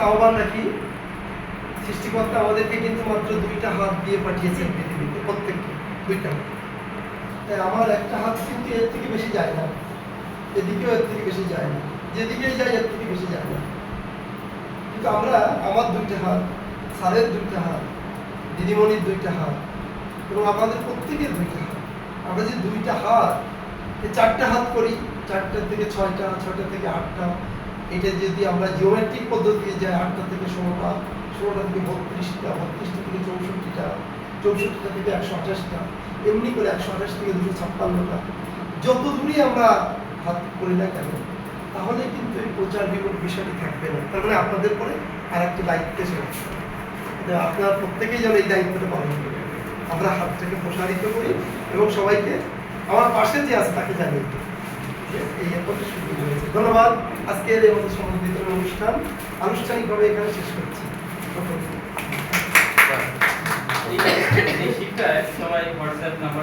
আহ্বান রাখি সৃষ্টিকর্তা আমাদেরকে কিন্তু মাত্র দুইটা হাত দিয়ে পাঠিয়েছেন পৃথিবীতে, প্রত্যেককে, দুইটা তাই আমার একটা হাত কিন্তু এর থেকে বেশি যায় না, এদিকেও এর থেকে বেশি যায় না, যেদিকেই যায় এর থেকে বেশি যায় না। কিন্তু আমরা আমার দুইটা হাত, স্যারের দুইটা হাত, দিদিমণির দুইটা হাত এবং আমাদের প্রত্যেকের দুইটা হাত। আমরা যে দুইটা হাত, এই চারটা হাত করি চারটা থেকে ছয়টা ছয়টা থেকে আটটা এটা যদি আমরা জিওমেট্রিক পদ্ধতি যাই, আটটা থেকে ষোলোটা ষোলোটা থেকে বত্রিশটা বত্রিশটা থেকে চৌষট্টিটা চৌষট্টিটা থেকে একশো আঠাশটা, এমনি করে একশো আঠাশ থেকে দুশো ছাপ্পান্নটা। যত দূরই আমরা হাত করি না কেন, তাহলে কিন্তু এই প্রচার বিমুখ বিষয়টি থাকবে না। তার মানে আপনাদের পরে আর একটা দায়িত্ব আসবে। যে আপনারা প্রত্যেকেই যেন এই দায়িত্বটা পালন করেন। আমরা হাতটাকে প্রসারিত করি এবং সবাইকে আমার পাশে যে আছে তাকে জানিয়ে দিই। ধন্যবাদ। আজকের এই মতো সমাবেত অনুষ্ঠান আনুষ্ঠানিকভাবে এখানে শেষ করছি। এই শিক্ষায় সবাই হোয়াটসঅ্যাপ নাম্বার